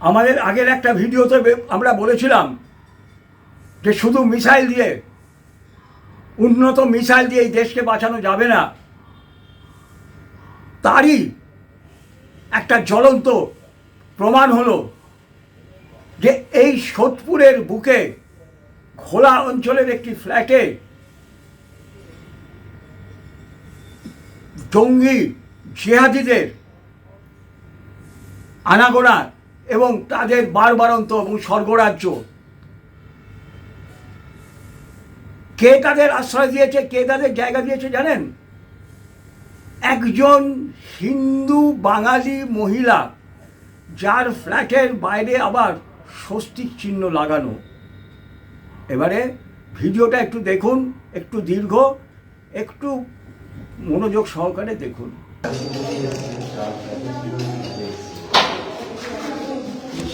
আমাদের আগের একটা ভিডিওতে আমরা বলেছিলাম যে শুধু মিসাইল দিয়ে, উন্নত মিসাইল দিয়ে এই দেশকে বাঁচানো যাবে না। তারই একটা জ্বলন্ত প্রমাণ হলো যে এই সোদপুরের বুকে খোলা অঞ্চলের একটি ফ্ল্যাটে জঙ্গি জিহাদিদের আনাগোনা এবং তাদের বারবারন্ত এবং স্বর্গরাজ্য। কে তাদের আশ্রয় দিয়েছে, কে তাদের জায়গা দিয়েছে জানেন? একজন হিন্দু বাঙালি মহিলা যার ফ্ল্যাটের বাইরে আবার স্বস্তিক চিহ্ন লাগানো। এবারে ভিডিওটা একটু দেখুন, একটু দীর্ঘ, একটু মনোযোগ সহকারে দেখুন।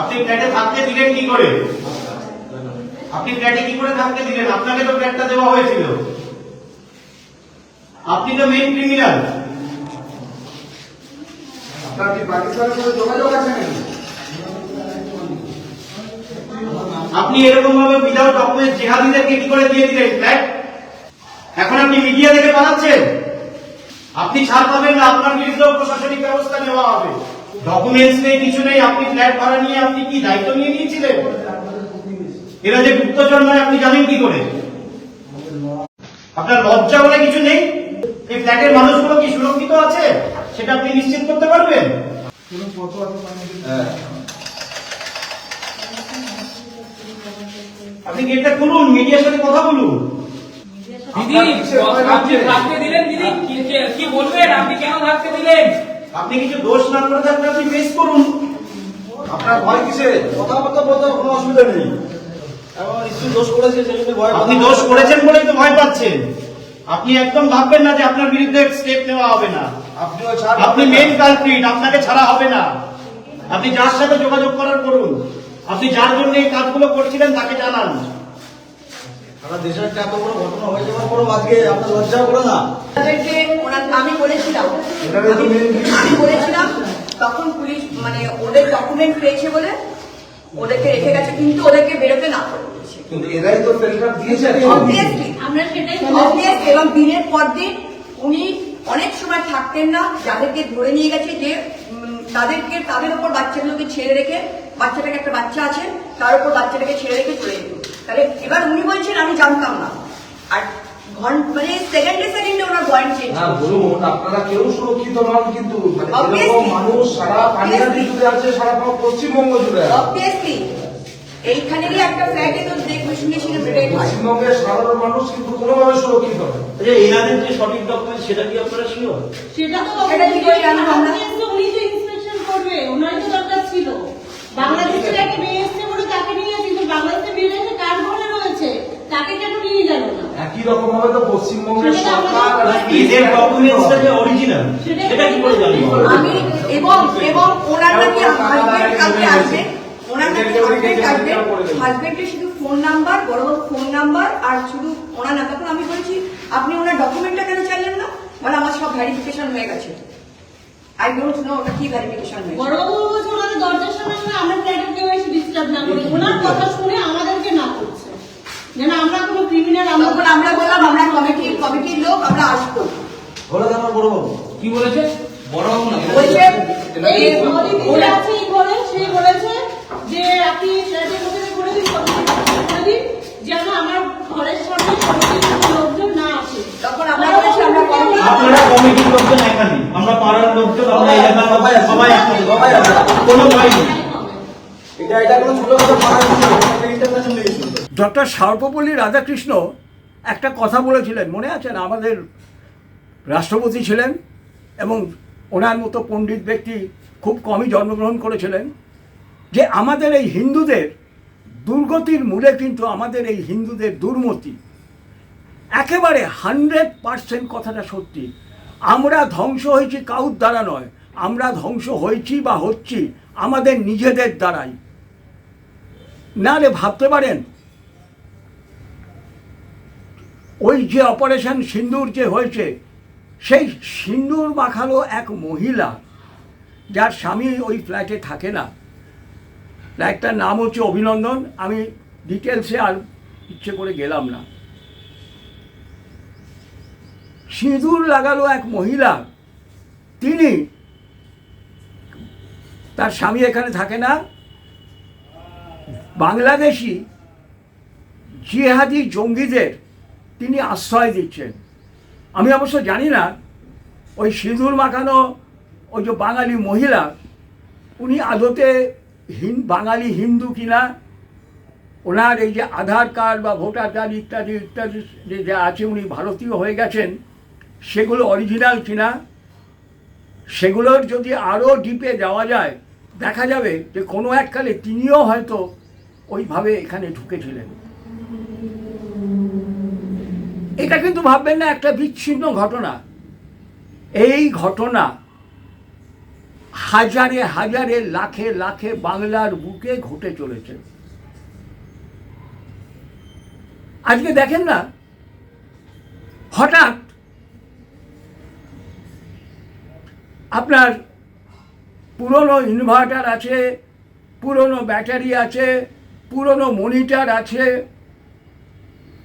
আপনি ফ্ল্যাটে থাকতে দিলেন কি করে? আপনি ফ্ল্যাটে কি করে থাকতে দিলেন? আপনাকে তো ফ্ল্যাটটা দেওয়া হয়েছিল। আপনি তো মেইন ক্রিমিনাল আপনার কি যোগাযোগ আছে নাকি? আপনি এরকম ভাবে উইদাউট ডকুমেন্ট জেহাদিদেরকে কি করে দিয়ে দিলেন ফ্ল্যাট এখন আপনি মিডিয়া থেকে বানাচ্ছেন আপনি ছাড় পাবেন না আপনার বিরুদ্ধেও প্রশাসনিক ব্যবস্থা নেওয়া হবে। ডকুমেন্টস নেই কিছু নেই, আপনি ফ্ল্যাট ভাড়া নিয়ে আপনি কি দায়িত্ব নিয়ে নিয়েছিলেন? এরা যে গুপ্তচর নয়, আপনি জানেন কি করে? আপনার লজ্জা বলে কিছু নেই? এই ফ্ল্যাটের মানুষগুলো কি সুরক্ষিত আছে? সেটা আপনি নিশ্চিত করতে পারবেন? বানিয়ে আপনি গেটটা খুলুন? মিডিয়ার সাথে কথা বলুন। দিদি, আপনি দিলেন, দিদি। কি বলবেন? আপনি কেন থাকতে দিলেন? আপনি কিছু দোষ না করে থাকলে আপনি ফেস করুন। আপনার ভয় কিসে? কথাবার্তা বলতে কোনো অসুবিধা নেই। দোষ করেছে ভয় আপনি দোষ করেছেন বলেই তো ভয় পাচ্ছেন। আপনি একদম ভাববেন না যে আপনার বিরুদ্ধে স্টেপ নেওয়া হবে না। আপনি মেন কালপ্রিট আপনাকে ছাড়া হবে না। আপনি যার সাথে যোগাযোগ করার করুন। আপনি যার জন্য এই কাজগুলো করছিলেন তাকে জানান। দেশের একটা এত বড় ঘটনা হয়ে যাওয়ার পরও আজকে আপনার লজ্জা করে না? তাদেরকে আমি বলেছিলাম। আমি বলেছিলাম তখন পুলিশ মানে ওদের ডকুমেন্ট পেয়েছে বলে ওদেরকে রেখে গেছে কিন্তু ওদেরকে বেরোতে না কিন্তু এরাই তো টেলিগ্রাম দিয়েছে Obviously, আমরা সেটাই এবং দিনের পর দিন উনি অনেক সময় থাকতেন না যাদেরকে ধরে নিয়ে গেছে যে তাদেরকে তাদের উপর বাচ্চাগুলোকে ছেড়ে রেখে বাচ্চাটাকে একটা বাচ্চা আছে তার উপর বাচ্চাটাকে ছেড়ে রেখে চলে যেত। তাহলে এবার উনি বলছেন আমি জানতাম না। আর মানে সেকেন্ডে সেকেন্ডে ওনার পয়েন্ট চেঞ্জ না বলুন আপনারা কেউ সুরক্ষিত নন কিন্তু মানে মানুষ সারা পানিহাটি জুড়ে আছে সারা পশ্চিমবঙ্গ জুড়ে আছে। অবভিয়াসলি এইখানেরই একটা ফ্ল্যাটে তো দেখবে শুনে শুনে ব্রেক পশ্চিমবঙ্গের সাধারণ মানুষ কিন্তু কোনোভাবে সুরক্ষিত নয়। যে এনাদের যে সঠিক ডকুমেন্ট সেটা কি আপনারা শিওর সেটা তো সেটা কি করে জানব আমরা? উনি তো ইন্সপেকশন করবে ওনারই তো দরকার ছিল। বাংলাদেশের একটা মেয়ে এসছে বলে তাকে নিয়ে কিন্তু বাংলাদেশের মেয়ে এসে কার ঘরে রয়েছে? তাকে কেন নিয়ে গেল না? একই রকম ভাবে তো পশ্চিমবঙ্গের সরকার এদের ডকুমেন্টসটা যে অরিজিনাল সেটা কি করে জানব? আমি এবং এবং ওনার নাকি হাজবেন্ড কালকে আসবে। ওনার নাকি হাজবেন্ড আসবে হাজবেন্ডের শুধু ফোন নাম্বার বড় বড় ফোন নাম্বার আর শুধু ওনার নাম। তখন আমি বলেছি আপনি ওনার ডকুমেন্টটা কেন চাইলেন না? মানে আমার সব ভ্যারিফিকেশন হয়ে গেছে। আই ডোন্ট নো ওটা কি ভেরিফিকেশন হয়েছে। বড়বাবু বলছে ওনাদের দরজার সামনে শুনে আমরা ফ্ল্যাটের কেউ এসে ডিস্টার্ব না করি। ওনার কথা শুনে আমাদেরকে না করছে। যেন আমরা কোনো ক্রিমিনাল তখন আমরা বললাম আমরা কমিটি কমিটির লোক আমরা আসব। বলে দেন আমার বড় বাবু। কি বলেছে? বড় বাবু না বলছে এই যে আছে এই ঘরে সে বলেছে যে আপনি ফ্ল্যাটের মধ্যে করে দিন কমিটি করে দিন যেন আমার ঘরের সামনে কমিটির লোকজন না আসে তখন আমরা বলেছি আমরা কমিটি আপনারা কমিটির লোকজন একানি আমরা পাড়ার লোকজন আমরা এলাকার সবাই সবাই একসাথে সবাই কোনো ভয় নেই। এটা এটা কোনো ছোট কথা মারা international issue doctor Sarvepalli Radhakrishna একটা কথা বলেছিলেন মনে আছেন আমাদের রাষ্ট্রপতি ছিলেন এবং ওনার মতো পণ্ডিত ব্যক্তি খুব কমই জন্মগ্রহণ করেছিলেন যে আমাদের এই হিন্দুদের দুর্গতির মূলে কিন্তু আমাদের এই হিন্দুদের দুর্মতি। একেবারে হান্ড্রেড পার্সেন্ট কথাটা সত্যি। আমরা ধ্বংস হয়েছি কাউর দ্বারা নয়, আমরা ধ্বংস হয়েছি বা হচ্ছি আমাদের নিজেদের দ্বারাই। না রে, ভাবতে পারেন? ওই যে অপারেশন সিন্দুর যে হয়েছে, সেই সিন্দুর মাখালো এক মহিলা, যার স্বামী ওই ফ্ল্যাটে থাকে না। ফ্ল্যাটটার নাম হচ্ছে অভিনন্দন। আমি ডিটেলসে আর ইচ্ছে করে গেলাম না। সিঁদুর লাগালো এক মহিলা। তিনি তার স্বামী এখানে থাকে না। বাংলাদেশি জিহাদি জঙ্গিদের তিনি আশ্রয় দিচ্ছেন। আমি অবশ্য জানি না, ওই সিঁদুর মাখানো ওই যে বাঙালি মহিলা, উনি আদতে হিন, বাঙালি হিন্দু কিনা, ওনার এই যে আধার কার্ড বা ভোটার কার্ড ইত্যাদি ইত্যাদি যে আছে, উনি ভারতীয় হয়ে গেছেন। সেগুলো অরিজিনাল কিনা, সেগুলোর যদি আরও ডিপে যাওয়া যায়, দেখা যাবে যে কোনো এককালে তিনিও হয়তো ওইভাবে এখানে ঢুকেছিলেন। এটা কিন্তু ভাববেন না, একটা বিচ্ছিন্ন ঘটনা। এই ঘটনা হাজারে হাজারে, লাখে লাখে বাংলার বুকে ঘটে চলেছে। আজকে দেখেন না, হঠাৎ আপনার পুরনো ইনভার্টার আছে, পুরনো ব্যাটারি আছে, পুরনো মনিটার আছে।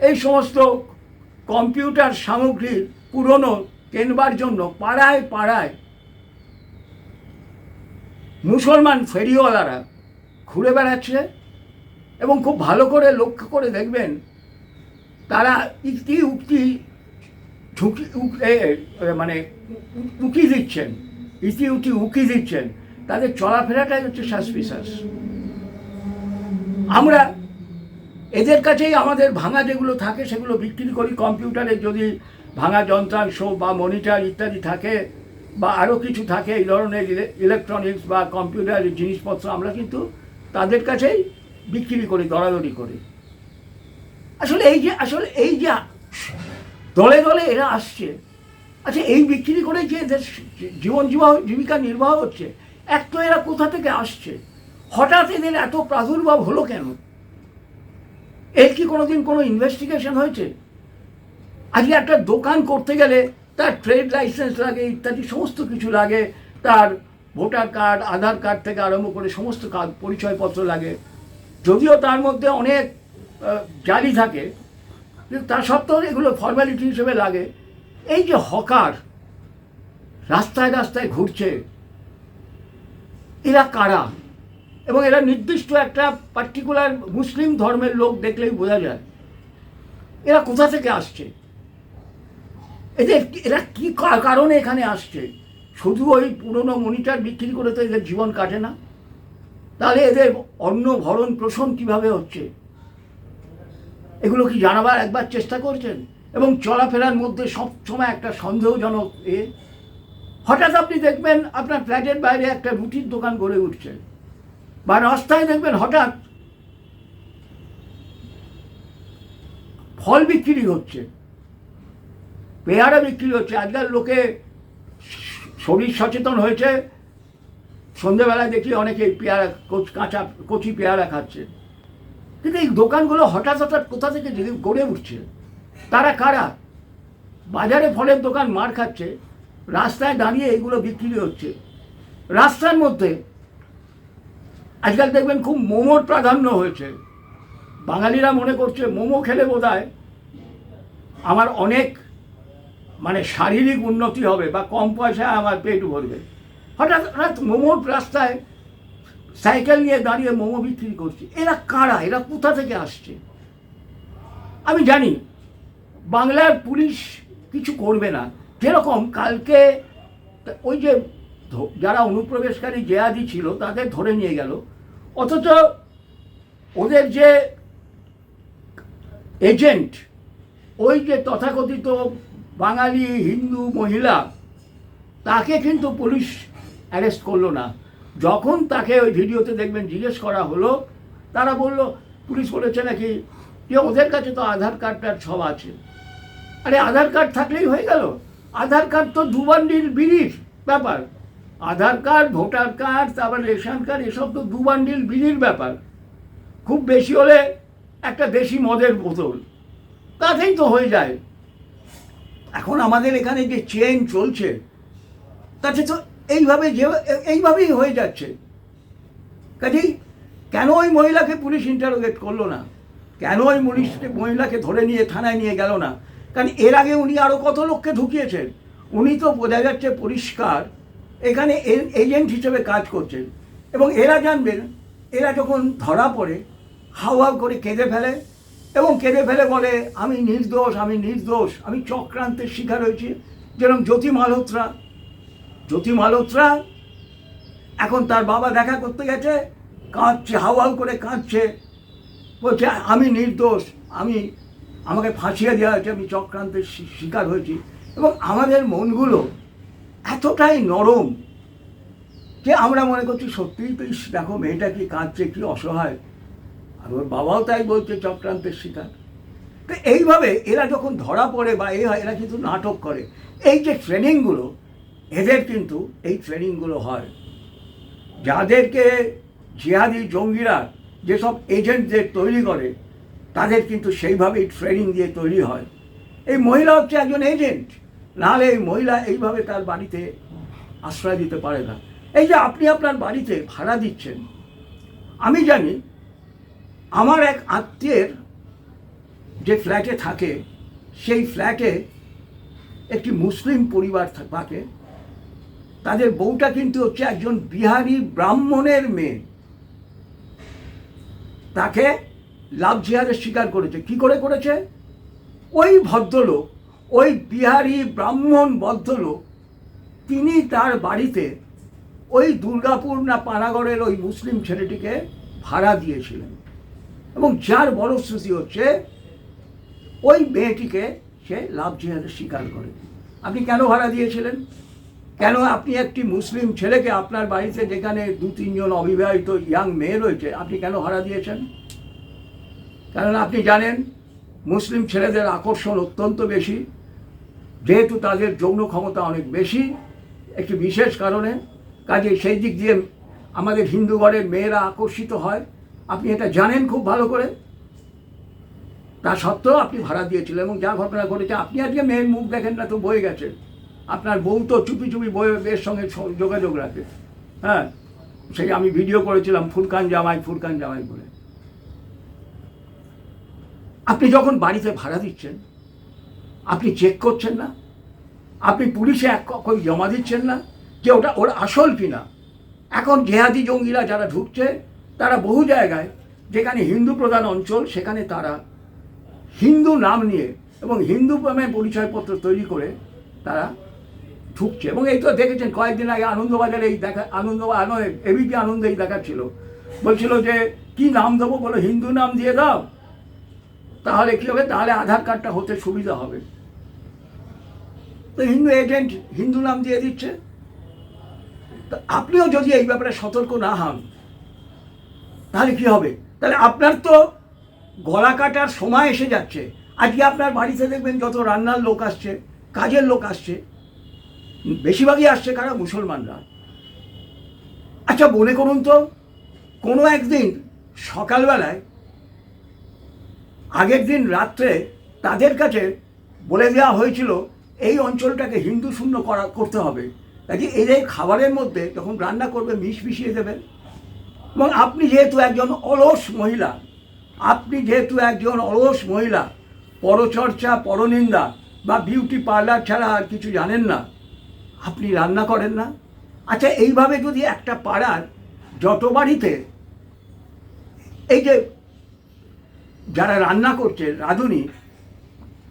এই সমস্ত কম্পিউটার সামগ্রীর পুরনো কেনবার জন্য পাড়ায় পাড়ায় মুসলমান ফেরিওয়ালারা ঘুরে বেড়াচ্ছে এবং খুব ভালো করে লক্ষ্য করে দেখবেন তারা ইতি উক্তি ঝুঁকি মানে উকি দিচ্ছেন। ইতি উতি উকি দিচ্ছেন, তাদের চলাফেরাটাই হচ্ছে সাসপিসাস আমরা এদের কাছেই আমাদের ভাঙা যেগুলো থাকে সেগুলো বিক্রি করি কম্পিউটারে, যদি ভাঙা যন্ত্রাংশ বা মনিটর ইত্যাদি থাকে বা আরও কিছু থাকে, এই ধরনের ইলেকট্রনিক্স বা কম্পিউটার জিনিসপত্র আমরা কিন্তু তাদের কাছেই বিক্রি করি, দরাদরি করি। আসলে এই যে, আসলে এই যে দলে দলে এরা আসছে আচ্ছা এই বিক্রি করে যে এদের জীবন জীবিকা নির্বাহ হচ্ছে, এক তো এরা কোথা থেকে আসছে? হঠাৎ এদের এত প্রাদুর্ভাব হলো কেন? এর কি কোনোদিন কোনো ইনভেস্টিগেশন হয়েছে? আজকে একটা দোকান করতে গেলে তার ট্রেড লাইসেন্স লাগে, ইত্যাদি সমস্ত কিছু লাগে, তার ভোটার কার্ড আধার কার্ড থেকে আরম্ভ করে সমস্ত কাজ, পরিচয়পত্র লাগে। যদিও তার মধ্যে অনেক জালি থাকে তা সত্ত্বেও এগুলো ফর্মালিটি হিসেবে লাগে। এই যে হকার রাস্তায় রাস্তায় ঘুরছে, এরা কারা? এবং এরা নির্দিষ্ট একটা পার্টিকুলার মুসলিম ধর্মের লোক দেখলেই বোঝা যায়। এরা কোথা থেকে আসছে? এদের এরা কি কারণে এখানে আসছে? শুধু ওই পুরনো মনিটর বিক্রি করে তো এদের জীবন কাটে না? তাহলে এদের অন্ন ভরণ পোষণ কীভাবে হচ্ছে? এগুলো কি জানাবার একবার চেষ্টা করছেন? এবং চলাফেরার মধ্যে সবসময় একটা সন্দেহজনক এ। হঠাৎ আপনি দেখবেন আপনার ফ্ল্যাটের বাইরে একটা রুটির দোকান গড়ে উঠছে। বা রাস্তায় দেখবেন হঠাৎ ফল বিক্রি হচ্ছে। পেয়ারা বিক্রি হচ্ছে। আজকাল লোকে শরীর সচেতন হয়েছে। সন্ধেবেলায় দেখি অনেকে পেয়ারা কচ- কাঁচা পেয়ারা খাচ্ছে। কিন্তু এই দোকানগুলো হঠাৎ হঠাৎ কোথা থেকে গড়ে উঠছে? তারা কারা? বাজারে ফলের দোকান মার খাচ্ছে, রাস্তায় দাঁড়িয়ে এগুলো বিক্রি হচ্ছে। রাস্তার মধ্যে আজকাল দেখবেন খুব মোমোর প্রাধান্য হয়েছে। বাঙালিরা মনে করছে, মোমো খেলে বোধহয় আমার অনেক মানে শারীরিক উন্নতি হবে বা কম পয়সায় আমার পেট ভরবে। হঠাৎ হঠাৎ মোমোর রাস্তায় সাইকেল নিয়ে দাঁড়িয়ে মোমো বিক্রি করছে। এরা কারা? এরা কোথা থেকে আসছে? আমি জানি। বাংলার পুলিশ কিছু করবে না। যেরকম কালকে ওই যে যারা অনুপ্রবেশকারী জেহাদি ছিল তাদের ধরে নিয়ে গেল। অথচ ওদের যে এজেন্ট, ওই যে তথাকথিত বাঙালি, হিন্দু, মহিলা, তাকে কিন্তু পুলিশ অ্যারেস্ট করল না। যখন তাকে ওই ভিডিওতে দেখবেন, জিজ্ঞেস করা হলো, তারা বলল, পুলিশ বলেছে নাকি যে ওদের কাছে তো আধার কার্ডটার সব আছে। আরে আধার কার্ড থাকলেই হয়ে গেল। আধার কার্ড তো দুবান্ডিল বিড়ির ব্যাপার। আধার কার্ড, ভোটার কার্ড, তারপর রেশন কার্ড, এসব তো দুবান্ডিল বিড়ির ব্যাপার। খুব বেশি হলে একটা দেশি মদের বোতল। তাতেই তো হয়ে যায়। এখন আমাদের এখানে যে চেন চলছে, তাতে তো এইভাবে যে, এইভাবেই হয়ে যাচ্ছে। কাজেই কেন ওই মহিলাকে পুলিশ ইন্টারোগেট করল না? কেন ওই মহিলাকে ধরে নিয়ে, থানায় নিয়ে গেল না? কারণ এর আগে উনি আরও কত লোককে ঢুকিয়েছেন? উনি তো বোঝা যাচ্ছে পরিষ্কার, এখানে এজেন্ট হিসেবে কাজ করছেন। এবং এরা জানবেন, এরা যখন ধরা পড়ে হাও করে কেঁদে ফেলে, এবং কেঁদে ফেলে বলে, আমি নির্দোষ আমি নির্দোষ, আমি চক্রান্তের শিকার হয়েছি। যেরকম জ্যোতি মালহোত্রা। জ্যোতি মালহোত্রা, এখন তার বাবা দেখা করতে গেছে, কাঁদছে, হাউ হাউ করে কাঁদছে। বলছে, আমি নির্দোষ, আমি আমাকে ফাঁসিয়ে দেওয়া হয়েছে, আমি চক্রান্তের শিকার হয়েছি। এবং আমাদের মনগুলো এতটাই নরম যে আমরা মনে করছি, সত্যিই তো দেখো, মেয়েটা কি কাঁদছে, কি অসহায়। আর ওর বাবাও তাই বলছে, চক্রান্তের শিকার। তো এইভাবে এরা যখন ধরা পড়ে বা এ হয়, এরা কিন্তু নাটক করে। এই যে ট্রেনিংগুলো, এদের কিন্তু এই ট্রেনিংগুলো হয়। যাদেরকে জিহাদি জঙ্গিরা, যেসব এজেন্টদের তৈরি করে তাদের কিন্তু সেইভাবেই ট্রেনিং দিয়ে তৈরি হয়। এই মহিলা হচ্ছে একজন এজেন্ট নাহলে এই মহিলা এইভাবে তার বাড়িতে আশ্রয় দিতে পারে না। এই যে আপনি আপনার বাড়িতে ভাড়া দিচ্ছেন, আমি জানি আমার এক আত্মীয়ের যে ফ্ল্যাটে থাকে, সেই ফ্ল্যাটে একটি মুসলিম পরিবার থাকে। তাদের বউটা কিন্তু হচ্ছে একজন বিহারি ব্রাহ্মণের মেয়ে। তাকে লাভ জিহাদের স্বীকার করেছে। কি করে করেছে? ওই ভদ্রলোক, ওই বিহারি ব্রাহ্মণ ভদ্রলোক, তিনি তার বাড়িতে ওই দুর্গাপুর না পানাগড়ের ওই মুসলিম ছেলেটিকে ভাড়া দিয়েছিলেন। এবং যার বড় স্মৃতি হচ্ছে, ওই মেয়েটিকে সে লাভ জিহাদের স্বীকার করে। আপনি কেন ভাড়া দিয়েছিলেন? কেন আপনি একটি মুসলিম ছেলেকে আপনার বাড়িতে যেখানে দু তিনজন অবিবাহিত ইয়াং মেয়ে রয়েছে, আপনি কেন ভাড়া দিয়েছেন? কারণ আপনি জানেন, মুসলিম ছেলেদের আকর্ষণ অত্যন্ত বেশি। যেহেতু তাদের যৌন ক্ষমতা অনেক বেশি, একটি বিশেষ কারণে। কাজে সেই দিক দিয়ে আমাদের হিন্দু ঘরের মেয়েরা আকর্ষিত হয়। আপনি এটা জানেন খুব ভালো করে। তা সত্ত্বেও আপনি ভাড়া দিয়েছিলেন এবং যা ঘটনা ঘটেছে, আপনি আজকে মেয়ের মুখ দেখেন না তো বয়ে গেছে। আপনার বউ তো চুপি চুপি বয়ে এর সঙ্গে যোগাযোগ রাখে। হ্যাঁ সেই আমি ভিডিও করেছিলাম, ফুরকান জামাই ফুরকান জামাই বলে। আপনি যখন বাড়িতে ভাড়া দিচ্ছেন, আপনি চেক করছেন না, আপনি পুলিশে এক কই জমা দিচ্ছেন না যে ওটা ওর আসল কিনা। এখন জেহাদি জঙ্গিরা যারা ঢুকছে, তারা বহু জায়গায় যেখানে হিন্দু প্রধান অঞ্চল, সেখানে তারা হিন্দু নাম নিয়ে এবং হিন্দু নামে পরিচয়পত্র তৈরি করে তারা ঢুকছে। এবং এই তো দেখেছেন, কয়েকদিন আগে আনন্দবাজারে এই দেখা, আনন্দ এবিপি আনন্দ এই দেখাচ্ছিল বলছিল যে, কি নাম দেবো? বলো, হিন্দু নাম দিয়ে দাও। তাহলে কী হবে? তাহলে আধার কার্ডটা হতে সুবিধা হবে। তো হিন্দু এজেন্ট হিন্দু নাম দিয়ে দিচ্ছে। আপনিও যদি এই ব্যাপারে সতর্ক না হন, তাহলে কি হবে? তাহলে আপনার তো গলা কাটার সময় এসে যাচ্ছে। আজকে আপনার বাড়িতে দেখবেন যত রান্নার লোক আসছে, কাজের লোক আসছে, বেশিরভাগই আসছে কারা? মুসলমানরা। আচ্ছা মনে করুন তো, কোনো একদিন সকালবেলায় আগের দিন রাত্রে তাদের কাছে বলে দেওয়া হয়েছিল, এই অঞ্চলটাকে হিন্দু শূন্য করা, করতে হবে। কাজে এদের খাবারের মধ্যে যখন রান্না করবে, মিশ মিশিয়ে দেবেন এবং আপনি যেহেতু একজন অলস মহিলা, আপনি যেহেতু একজন অলস মহিলা, পরচর্চা, পরনিন্দা বা বিউটি পার্লার ছাড়া আর কিছু জানেন না, আপনি রান্না করেন না? আচ্ছা এইভাবে যদি একটা পাড়ার যত বাড়িতে এই যে যারা রান্না করছে রাঁধুনি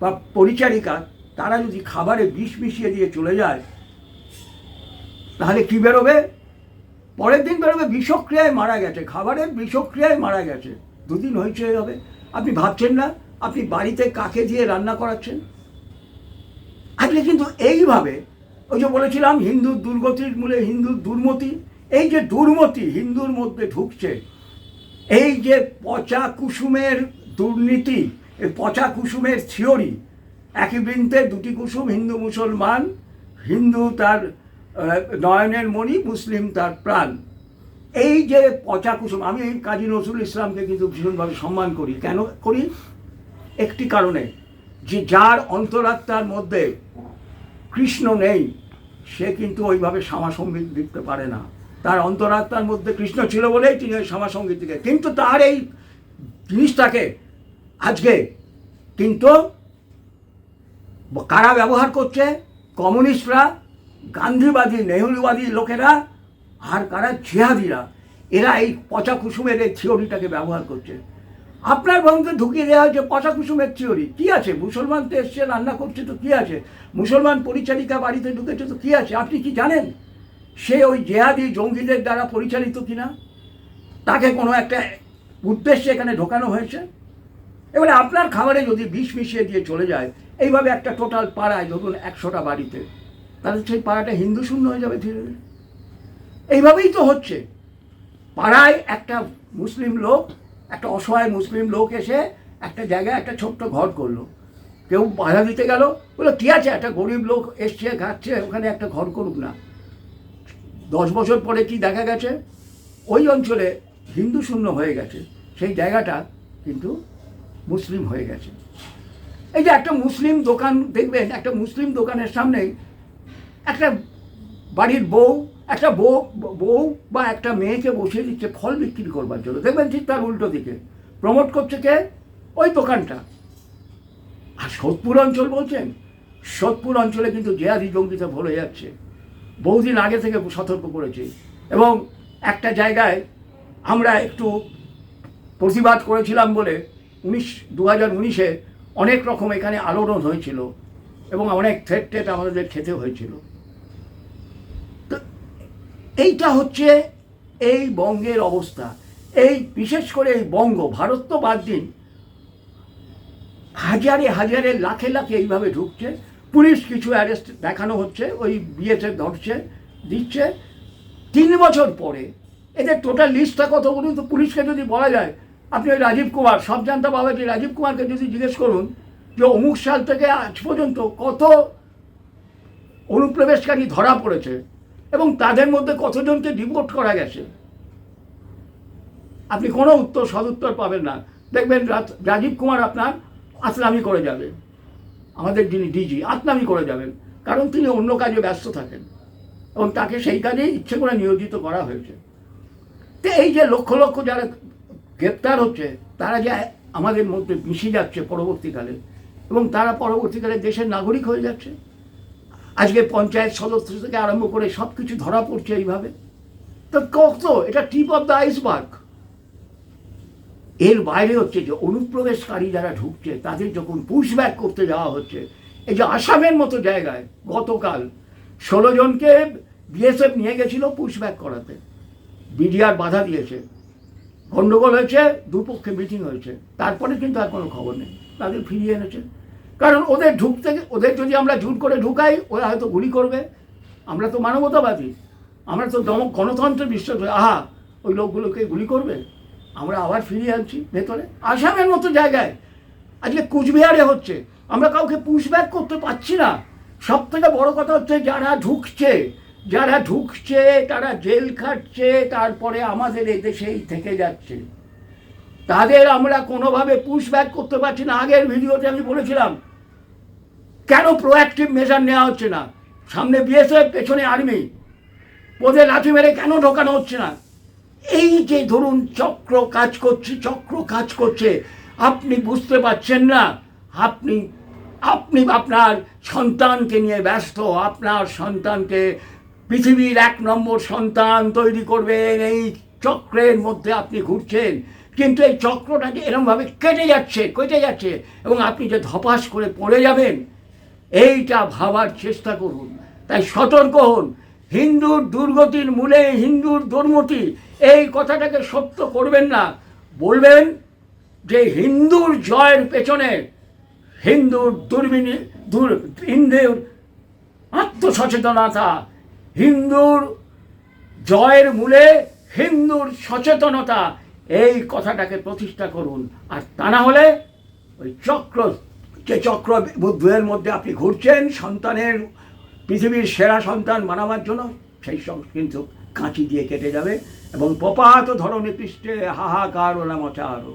বা পরিচারিকা, তারা যদি খাবারে বিষ মিশিয়ে দিয়ে চলে যায়, তাহলে কি বেরোবে? পরের দিন বেরোবে, বিষক্রিয়ায় মারা গেছে, খাবারের বিষক্রিয়ায় মারা গেছে। দুদিন হয়েছে হবে আপনি ভাবছেন না? আপনি বাড়িতে কাকে দিয়ে রান্না করাচ্ছেন? আজকে কিন্তু এইভাবে, ওই যে বলেছিলাম, হিন্দুর দুর্গতির মূলে হিন্দুর দুর্মতি, এই যে দুর্মতি হিন্দুর মধ্যে ঢুকছে, এই যে পচা কুসুমের দুর্নীতি, এই পচা কুসুমের থিওরি। একই বৃন্তে দুটি কুসুম হিন্দু মুসলমান, হিন্দু তার নয়নের মণি, মুসলিম তার প্রাণ। এই যে পচা কুসুম, আমি এই কাজী নজরুল ইসলামকে কিন্তু ভীষণভাবে সম্মান করি। কেন করি? একটি কারণে, যে যার অন্তরাত্মার মধ্যে কৃষ্ণ নেই, সে কিন্তু ওইভাবে শ্যামাসঙ্গীত লিখতে পারে না। তার অন্তরাত্মার মধ্যে কৃষ্ণ ছিল বলেই তিনি ওই শ্যামাসঙ্গীত লিখে কিন্তু তার এই জিনিসটাকে আজকে কিন্তু কারা ব্যবহার করছে? কমিউনিস্টরা, গান্ধীবাদী, নেহরুবাদী লোকেরা আর কারা জিহাদিরা, এরা এই পচা কুসুমের এই থিওরিটাকে ব্যবহার করছে। আপনার বন্ধে ঢুকিয়ে দেওয়া হয়েছে পচা কুসুমের থিওরি। কি আছে? মুসলমান তো এসছে, রান্না করছে তো কি আছে? মুসলমান পরিচালিকা বাড়িতে ঢুকেছে তো কি আছে? আপনি কি জানেন? সে ওই জেহাদি জঙ্গিদের দ্বারা পরিচালিত কিনা? তাকে কোনো একটা উদ্দেশ্যে এখানে ঢোকানো হয়েছে? এবারে আপনার খাবারে যদি বিষ মিশিয়ে দিয়ে চলে যায়, এইভাবে একটা টোটাল পাড়ায় ধরুন একশোটা বাড়িতে, তাহলে সেই পাড়াটা হিন্দু শূন্য হয়ে যাবে ধীরে ধীরে। এইভাবেই তো হচ্ছে। পাড়ায় একটা মুসলিম লোক, একটা অসহায় মুসলিম লোক এসে একটা জায়গায় একটা ছোট্ট ঘর করল। কেউ বাধা দিতে গেল, বলল, কী আছে? একটা গরিব লোক এসছে, খাচ্ছে, ওখানে একটা ঘর করুক না। দশ বছর পরে কি দেখা গেছে? ওই অঞ্চলে হিন্দু শূন্য হয়ে গেছে। সেই জায়গাটা কিন্তু মুসলিম হয়ে গেছে। এই যে একটা মুসলিম দোকান দেখবেন, একটা মুসলিম দোকানের সামনেই একটা বাড়ির বউ, একটা বউ বউ বা একটা মেয়েকে বসিয়ে দিচ্ছে ফল বিক্রি করবার জন্য। দেখবেন ঠিক তার উল্টো দিকে। প্রমোট করছে কে? ওই দোকানটা। আর সোদপুর অঞ্চল বলছেন? সোদপুর অঞ্চলে কিন্তু জেহাদি জঙ্গিতে ভরে যাচ্ছে। বহুদিন আগে থেকে সতর্ক করেছি। এবং একটা জায়গায় আমরা একটু প্রতিবাদ করেছিলাম বলে উনিশ দু উনিশে অনেক রকম এখানে আলোড়ন হয়েছিল এবং অনেক থ্রেট টেট আমাদের খেতে হয়েছিল। তো এইটা হচ্ছে এই বঙ্গের অবস্থা। এই বিশেষ করে এই বঙ্গ, ভারত তো বাদ দিন, হাজারে হাজারে লাখে লাখে এইভাবে ঢুকছে, পুলিশ কিছু অ্যারেস্ট দেখানো হচ্ছে, ওই বিয়েতে ধরছে, দিচ্ছে। তিন বছর পরে, এদের টোটাল লিস্টটা কত বলুন তো? পুলিশকে যদি বলা যায় আপনি ওই রাজীব কুমার সব জানতে পারবে যে রাজীব কুমারকে যদি জিজ্ঞেস করুন যে অমুক সাল থেকে আজ পর্যন্ত কত অনুপ্রবেশকারী ধরা পড়েছে এবং তাদের মধ্যে কতজনকে ডিপোর্ট করা গেছে, আপনি কোনো উত্তর, সদুত্তর পাবেন না। দেখবেন রাজীব কুমার আপনার আতলামি করে যাবে। আমাদের যিনি ডিজি আতলামি করে যাবেন, কারণ তিনি অন্য কাজে ব্যস্ত থাকেন এবং তাকে সেই কাজেই ইচ্ছে করে নিয়োজিত করা হয়েছে। তো এই যে লক্ষ লক্ষ যারা গ্রেপ্তার হচ্ছে, তারা যে আমাদের মধ্যে মিশে যাচ্ছে পরবর্তীকালে এবং তারা পরবর্তীকালে দেশের নাগরিক হয়ে যাচ্ছে। আজকে পঞ্চায়েত সদস্য থেকে আরম্ভ করে সব কিছু ধরা পড়ছে এইভাবে। তো কত? এটা টিপ অফ দ্য আইসবার্গ এর বাইরে হচ্ছে যে অনুপ্রবেশকারী যারা ঢুকছে, তাদের যখন পুশব্যাক করতে যাওয়া হচ্ছে, এই যে আসামের মতো জায়গায় গতকাল ষোলো জনকে বিএসএফ নিয়ে গেছিল পুশব্যাক করাতে। বিডিআর বাধা দিয়েছে। গণ্ডগোল হয়েছে, দুপক্ষে মিটিং হয়েছে। তারপরে কিন্তু আর কোনো খবর নেই। তাদের ফিরিয়ে এনেছে। কারণ ওদের ঢুকতে, ওদের যদি আমরা ঝুট করে ঢুকাই, ওরা হয়তো গুলি করবে। আমরা তো মানবতাবাদী। আমরা তো দম গণতন্ত্রে বিশ্বাস আহা, ওই লোকগুলোকে গুলি করবে? আমরা আবার ফিরিয়ে আনছি ভেতরে। আসামের মতো জায়গায়। আজকে কুচবিহারে হচ্ছে। আমরা কাউকে পুশব্যাক করতে পারছি না। সব থেকে বড় কথা হচ্ছে, যারা ঢুকছে যারা ঢুকছে, তারা জেল খাটছে, তারপরে আমাদের এই দেশেই থেকে যাচ্ছে। তাদের আমরা কোনোভাবে পুশব্যাক করতে পারছি না। আগের ভিডিওতে আমি বলেছিলাম, কেন প্রোঅ্যাক্টিভ মেজার নেওয়া হচ্ছে না? সামনে বিএসএফ পেছনে আর্মি ওদের লাঠি মেরে কেন ঢোকানো হচ্ছে না? এই যে ধরুন চক্র কাজ করছে, চক্র কাজ করছে, আপনি বুঝতে পারছেন না, আপনি আপনি আপনার সন্তানকে নিয়ে ব্যস্ত, আপনার সন্তানকে পৃথিবীর এক নম্বর সন্তান তৈরি করবেন, এই চক্রের মধ্যে আপনি ঘুরছেন। কিন্তু এই চক্রটা যে এরমভাবে কেটে যাচ্ছে কেটে যাচ্ছে এবং আপনি যে ধপাস করে পড়ে যাবেন, এইটা ভাবার চেষ্টা করুন। তাই সতর্ক হন। হিন্দুর দুর্গতির মূলে, হিন্দুর দুর্মতি এই কথাটাকে সত্য করবেন না। বলবেন যে হিন্দুর জয়ের পেছনে হিন্দুর দুর্বিনী দুর হিন্দুর আত্মসচেতনতা হিন্দুর জয়ের মূলে হিন্দুর সচেতনতা, এই কথাটাকে প্রতিষ্ঠা করুন। আর তা না হলে ওই চক্র, যে চক্র বুদ্ধের মধ্যে আপনি ঘুরছেন, সন্তানের, পৃথিবীর সেরা সন্তান বানাবার জন্য, সেই সব কিন্তু কাঁচি দিয়ে কেটে যাবে এবং পপাত ধরনের পৃষ্ঠে হাহাকার ও নামচারও